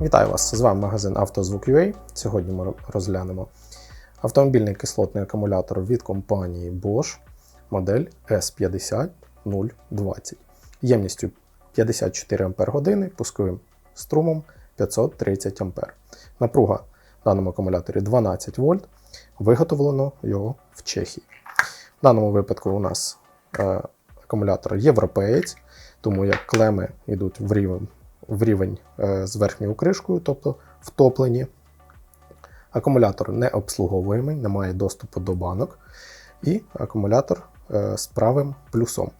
Вітаю вас! З вами магазин «Автозвук.UA». Сьогодні ми розглянемо автомобільний кислотний акумулятор від компанії Bosch модель S50020 ємністю 54 Ах, пусковим струмом 530 А. Напруга в даному акумуляторі 12 вольт. Виготовлено його в Чехії. В даному випадку у нас е, акумулятор європеєць, тому як клеми йдуть в рівень, в рівень е, з верхньою кришкою, тобто втоплені. Акумулятор не обслуговуємий, не доступу до банок. І акумулятор е, з правим плюсом.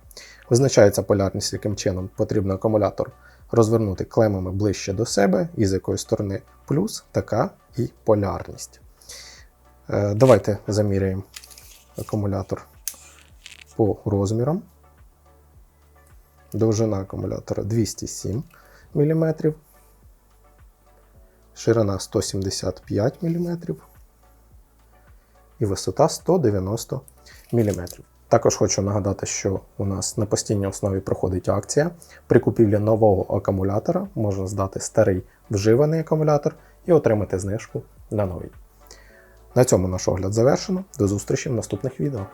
Визначається полярність, яким чином потрібно акумулятор розвернути клемами ближче до себе, і з якої сторони плюс, така і полярність. Е, Давайте заміряємо акумулятор по розмірам. Довжина акумулятора 207 мм, ширина 175 мм і висота 190 мм. Також хочу нагадати, що у нас на постійній основі проходить акція. При купівлі нового акумулятора можна здати старий вживаний акумулятор і отримати знижку на новий. На цьому наш огляд завершено. До зустрічі в наступних відео.